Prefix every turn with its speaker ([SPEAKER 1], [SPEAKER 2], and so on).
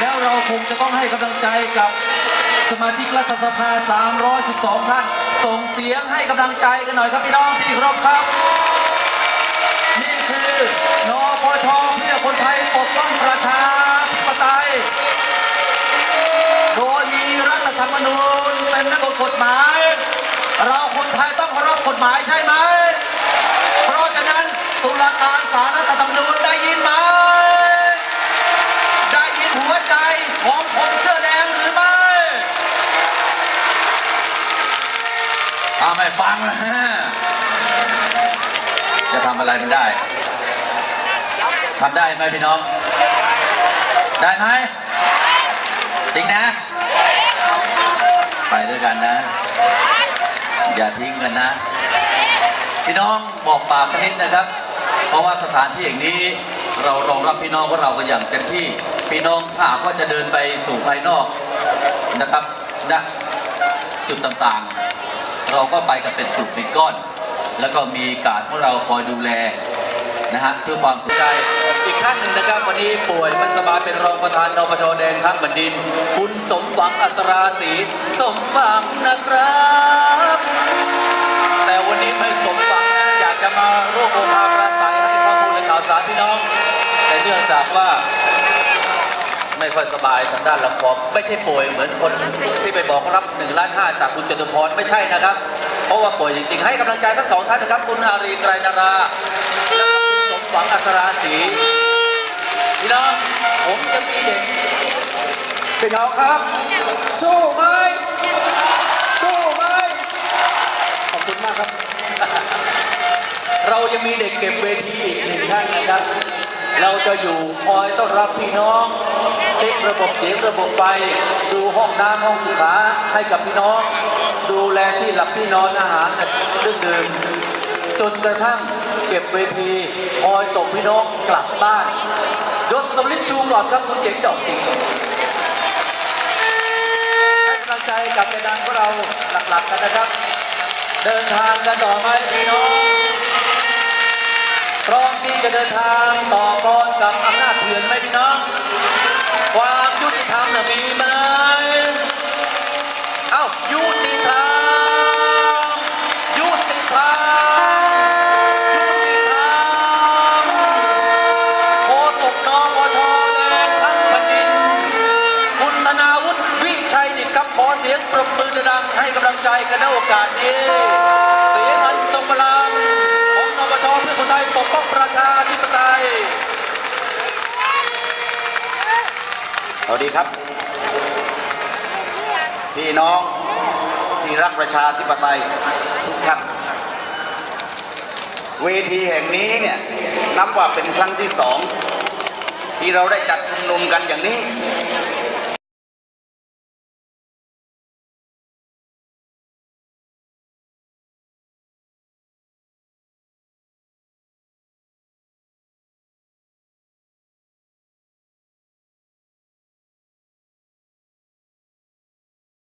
[SPEAKER 1] แล้วเราคงจะต้องให้กำลังใจกับสมาชิกรัฐสภา 312 ท่าน ส่งเสียงให้กำลังใจกันหน่อยครับพี่น้องที่เคารพครับ นี่คือนปชเพื่อคนไทยปกป้องประชาธิปไตย โดยมีรัฐธรรมนูญเป็นนักกฎหมาย เราคนไทยต้องเคารพกฎหมายใช่ไหม เพราะฉะนั้นตุลาการศาลรัฐธรรมนูญได้ยินไหม ได้ยินหัวใจของคนเสื้อแดงหรือไม่ ถ้าไม่ฟังนะฮะจะทำอะไรมันได้ทำได้ไหมพี่น้อง ได้ไหมจริงนะ ไปด้วยกันนะ อย่าทิ้งกันนะ พี่น้องบอกปากกันนิดนะครับ เพราะว่าสถานที่อย่างนี้เรารองรับพี่น้องของเรากันอย่างเต็มที่ พี่น้องถ้ากว่าจะเดินไปสู่ภายนอกนะครับณจุดต่างๆ เราก็ไปกันเป็นกลุ่มเป็นก้อน แล้วก็มีการดของเราคอยดูแลนะฮะเพื่อความเข้าใจอีกท่านหนึ่งนะครับวันนี้ป่วยไม่สบายเป็นรองประธานนปชแดงทั้งแผ่นดิน คุณสมหวังอัศราศีสมหวังนะครับ แต่วันนี้ไม่สมหวังอยากจะมาร่วมโอภาปราศัยให้ข้อมูลและข่าวสารพี่น้อง แต่เนื่องจากว่า ไม่ค่อยสบายทางด้านลำคอไม่ใช่ป่วยเหมือนคนที่ไปบอกรับ1นึ่งล้านห้าจากคุณจตุพรไม่ใช่นะครับ เพราะว่าป่วยจริงๆ ให้กำลังใจทั้งสองท่านนะครับ คุณอารีไกรนาราและคุณสมหวังอัศราศีพี่น้องผมจะมีเด็ก
[SPEAKER 2] พี่น้องครับ สู้ไหมสู้ไหมขอบคุณมากครับ
[SPEAKER 1] เรายังมีเด็กเก็บเวทีอีกหนึ่งท่านนะครับ เราจะอยู่คอยต้อนรับพี่น้อง ระบบเสียงระบบไฟ ดูห้องน้ำห้องสุขาให้กับพี่น้อง ดูแลที่หลับที่นอนอาหารเครื่องดื่มจนกระทั่งเก็บเวทีคอยส่งพี่น้องกลับบ้านยศสมฤทธิ์ชูหลอดครับคุณเจ๋งจอกจริงให้กำลังใจกับแกนนำของเราหลักๆกันนะครับ เดินทางกันต่อไหมพี่น้องพร้อมที่จะเดินทางต่อกรกับอำนาจเถื่อนไหมพี่น้อง ความยุติธรรม น่ะมีไหมเอ้ายุติธรรมยุติธรรมยุติธรรมโคตกนปชแดงทั้งแผ่นดิน คุณธนาวุฒิวิชัยดิตครับขอเสียงปรบมือดังๆให้กำลังใจกันในโอกาสนี้ เสียงอันทรงพลังของนปชเพื่อคนไทยปกป้องประชาธิปไตย
[SPEAKER 2] สวัสดีครับ พี่น้องที่รักประชาธิปไตยทุกท่านเวทีแห่งนี้เนี่ยนับว่าเป็นครั้งที่สองที่เราได้จัดชุมนุมกันอย่างนี้